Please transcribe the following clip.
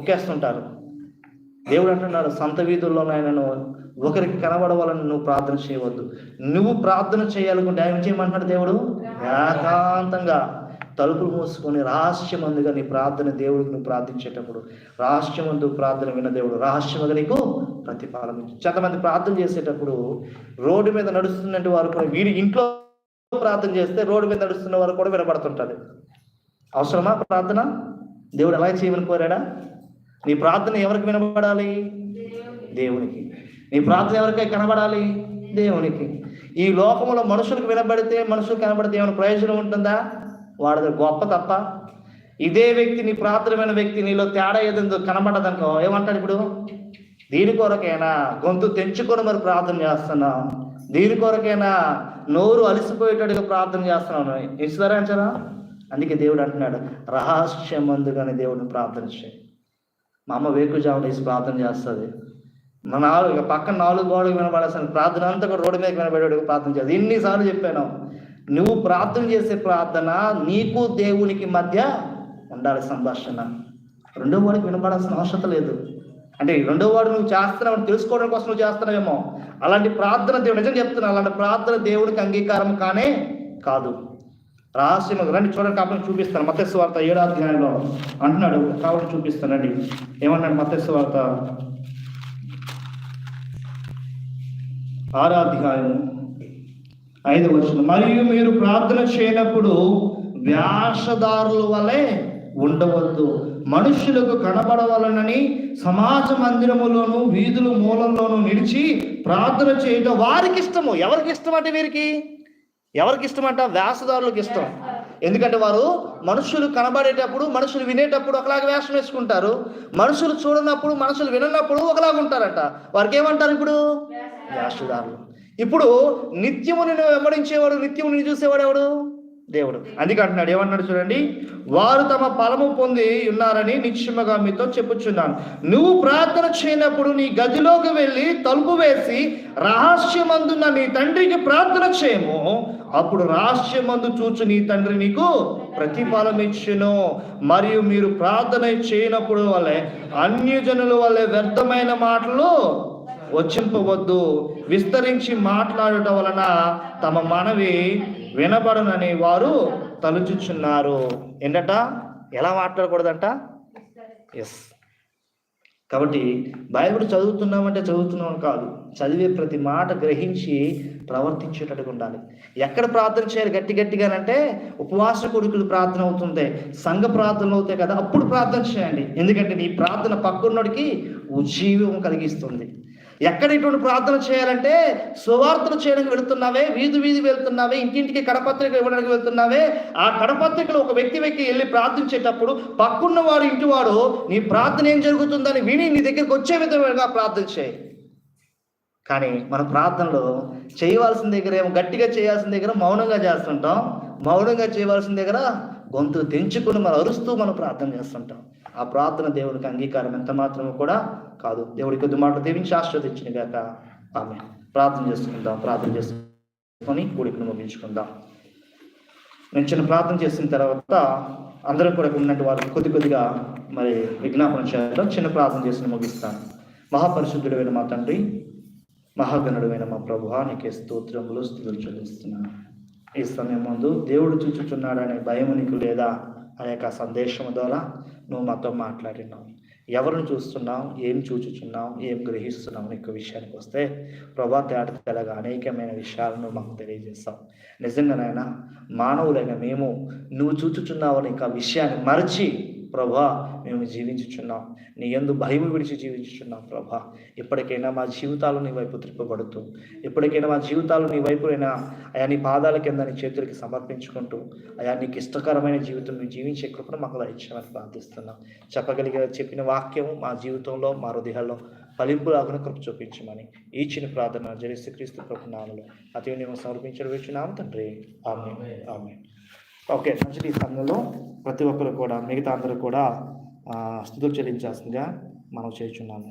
మొక్కేస్తుంటారు దేవుడు అంటున్నాడు సంత వీధుల్లోనైనా ఒకరికి కనబడవాలని నువ్వు ప్రార్థన చేయవద్దు. నువ్వు ప్రార్థన చేయాలనుకుంటే ఆయన చేయమంటున్నాడు దేవుడు? ఏకాంతంగా తలుపులు మూసుకొని రహస్యమందుగా నీ ప్రార్థన దేవుడికి నువ్వు ప్రార్థించేటప్పుడు రహస్యమందు ప్రార్థన విన్న దేవుడు రహస్యముగా నీకు ప్రతిఫలం కొంతమంది ప్రార్థన చేసేటప్పుడు రోడ్డు మీద నడుస్తున్నట్టు వారు కూడా వీడి ఇంట్లో ప్రార్థన చేస్తే రోడ్డు మీద నడుస్తున్న వారు కూడా వినపడుతుంటది. అవసరమా ప్రార్థన? దేవుడు ఎలా చేయమని కోరాడా? నీ ప్రార్థన ఎవరికి వినబడాలి? దేవునికి. నీ ప్రార్థన ఎవరికై కనబడాలి? దేవునికి. ఈ లోకంలో మనుషులకు వినబడితే మనుషులకు కనబడితే ఏమైనా ప్రయోజనం ఉంటుందా? వాడిది గొప్ప తప్ప. ఇదే వ్యక్తి నీ ప్రార్థనమైన వ్యక్తి నీలో తేడా ఏదో కనబడదనుకో. ఏమంటాడు ఇప్పుడు? దీని కొరకైనా గొంతు తెంచుకొని మరి ప్రార్థన చేస్తున్నాం. దీని కొరకైనా నోరు అలసిపోయేటట్టుగా ప్రార్థన చేస్తున్నాను ఇస్తారా అందుకే దేవుడు అంటున్నాడు రహస్యమందుగానే దేవుడిని ప్రార్థన చేయి. మా అమ్మ వేకుజామున వేసి ప్రార్థన చేస్తుంది. మా నాలుగు పక్కన నాలుగు గోడకు వినబడాల్సిన ప్రార్థన అంతా కూడా రోడ్డు మీద వినబడేవాడికి ప్రార్థన చేస్తుంది ఎన్నిసార్లు చెప్పాను నువ్వు ప్రార్థన చేసే ప్రార్థన నీకు దేవునికి మధ్య ఉండాలి సంభాషణ. రెండో వాడికి వినపడాల్సిన అవసరం లేదు. అంటే రెండో వాడు నువ్వు చేస్తున్నావు తెలుసుకోవడం కోసం నువ్వు చేస్తున్నావేమో అలాంటి ప్రార్థన దేవుడు నిజం చెప్తున్నా అలాంటి ప్రార్థన దేవుడికి అంగీకారం కానే కాదు. రహస్యం రండి చూడండి కాబట్టి చూపిస్తాను. మత్స్య వార్త ఏడో అధ్యాయంలో అంటున్నాడు. కాబట్టి చూపిస్తానండి ఏమన్నాడు మత్స్య వార్త? ఆరో అధ్యాయం ఐదు వచ్చిన మరియు మీరు ప్రార్థన చేయనప్పుడు వ్యాసదారుల వలె ఉండవద్దు. మనుషులకు కనబడవలనని సమాజ మందిరములోను వీధుల మూలంలోను నిలిచి ప్రార్థన చేయటం వారికి ఇష్టము ఎవరికి ఇష్టం అంటే వీరికి? ఎవరికి ఇష్టమంట? వ్యాసదారులకు ఇష్టం. ఎందుకంటే వారు మనుషులు కనబడేటప్పుడు మనుషులు వినేటప్పుడు ఒకలాగా వేషం వేసుకుంటారు. మనుషులు చూడనప్పుడు మనుషులు విననప్పుడు ఒకలాగా ఉంటారట. వారికి ఏమంటారు ఇప్పుడు? వ్యాసదారులు. ఇప్పుడు నిత్యము నిన్ను వెంబడించేవాడు నిత్యము నిన్ను చూసేవాడు ఎవడు? దేవుడు. అందుకే అంటున్నాడు. ఏమన్నాడు చూడండి? వారు తమ ఫలము పొంది ఉన్నారని నిశ్చయముగా మీతో చెప్పుచున్నాను. నువ్వు ప్రార్థన చేయనప్పుడు నీ గదిలోకి వెళ్ళి తలుపు వేసి రహస్యమందున్న నీ తండ్రికి ప్రార్థన చేయము. అప్పుడు రహస్యమందు చూచు నీ తండ్రి నీకు ప్రతిఫలం ఇచ్చును. మరియు మీరు ప్రార్థన చేయనప్పుడు వల్లే అన్యజనుల వల్లే వ్యర్థమైన మాటలు వచ్చింపవద్దు విస్తరించి మాట్లాడటం వలన తమ మనవి వినబడునని వారు తలుచుచున్నారు. ఏంటంట ఎలా మాట్లాడకూడదంట? ఎస్ కాబట్టి బైబిల్ చదువుతున్నామంటే చదువుతున్నాం కాదు. చదివే ప్రతి మాట గ్రహించి ప్రవర్తించేటట్టుగా ఉండాలి. ఎక్కడ ప్రార్థన చేయాలి గట్టి గట్టిగానంటే ఉపవాస కొడుకులు ప్రార్థన అవుతుంది సంఘ ప్రార్థనలు అవుతాయి కదా అప్పుడు ప్రార్థన చేయండి. ఎందుకంటే నీ ప్రార్థన పక్కన్నోడికి ఉజ్జీవం కలిగిస్తుంది. ఎక్కడ ఇటువంటి ప్రార్థన చేయాలంటే సువార్తలు చేయడానికి వెళుతున్నావే వీధి వీధి వెళ్తున్నావే ఇంటింటికి కడపత్రిక ఇవ్వడానికి వెళ్తున్నావే. ఆ కడపత్రికలు ఒక వ్యక్తి వ్యక్తి వెళ్ళి ప్రార్థించేటప్పుడు పక్కున్న వాడు ఇంటివాడు నీ ప్రార్థన ఏం జరుగుతుందని విని నీ దగ్గరికి వచ్చే విధంగా ప్రార్థన చేయి. కానీ మన ప్రార్థనలో చేయవలసిన దగ్గర ఏమో గట్టిగా చేయాల్సిన దగ్గర మౌనంగా చేస్తుంటాం. మౌనంగా చేయవలసిన దగ్గర గొంతు తెంచుకుని మనం అరుస్తూ మనం ప్రార్థన చేస్తుంటాం. ఆ ప్రార్థన దేవుడికి అంగీకారం ఎంత మాత్రమో కూడా కాదు. దేవుడి కొద్ది మాట దీవించి ఆశ్రవదించిన గాక ఆమె ప్రార్థన చేసుకుందాం ప్రార్థన చేసుకొని కూడికను ముగించుకుందాం. నేను చిన్న ప్రార్థన చేసిన తర్వాత అందరూ కూడా ఉన్నట్టు వారు కొద్ది కొద్దిగా మరి విజ్ఞాపన చేయడం చిన్న ప్రార్థన చేసి ముగిస్తాను. మహాపరిశుద్ధుడైన మా తండ్రి మహాగణుడైన మా ప్రభు నీకే స్తోత్రములు స్థితులు చెల్లిస్తున్నాను. ఈ సమయం ముందు దేవుడు చూచుచున్నాడనే భయం నీకు లేదా అనే యొక్క సందేశం ద్వారా నువ్వు మాతో మాట్లాడినావు. ఎవరిని చూస్తున్నావు? ఏం చూచుచున్నావు? ఏం గ్రహిస్తున్నావు? నీకు విషయానికి వస్తే ప్రభా తేట తెలగా అనేకమైన విషయాలను మాకు తెలియజేస్తావు. నిజంగానైనా మానవులైన మేము నువ్వు చూచుచున్నావు అనే విషయాన్ని మరచి ప్రభా మేము జీవించుచున్నాం. నీ ఎందు భయం విడిచి జీవించుచున్నాం ప్రభా. ఇప్పటికైనా మా జీవితాలు నీ వైపు త్రిప్పబడుతూ ఇప్పటికైనా మా జీవితాలు నీ వైపునైనా అయా నీ పాదాల కింద నీ చేతులకి సమర్పించుకుంటూ అయా నీకు ఇష్టకరమైన జీవితం మేము జీవించే కృపను మాకు ఇచ్చామని ప్రార్థిస్తున్నాం. చెప్పగలిగే చెప్పిన వాక్యము మా జీవితంలో మా హృదయాల్లో ఫలింపులాగున కృప చూపించమని ఈ చిన్న ప్రార్థన జరిస్తే క్రీస్తు ప్రభు నామలో అతి మేము సమర్పించడం వచ్చున్నాము తండ్రి. ఆమె ఆమె ఓకే మంచిది సంఘంలో ప్రతి ఒక్కరు కూడా మిగతా అందరూ కూడా స్థుతులు చెల్లించాల్సిందిగా మనం చేస్తున్నాము.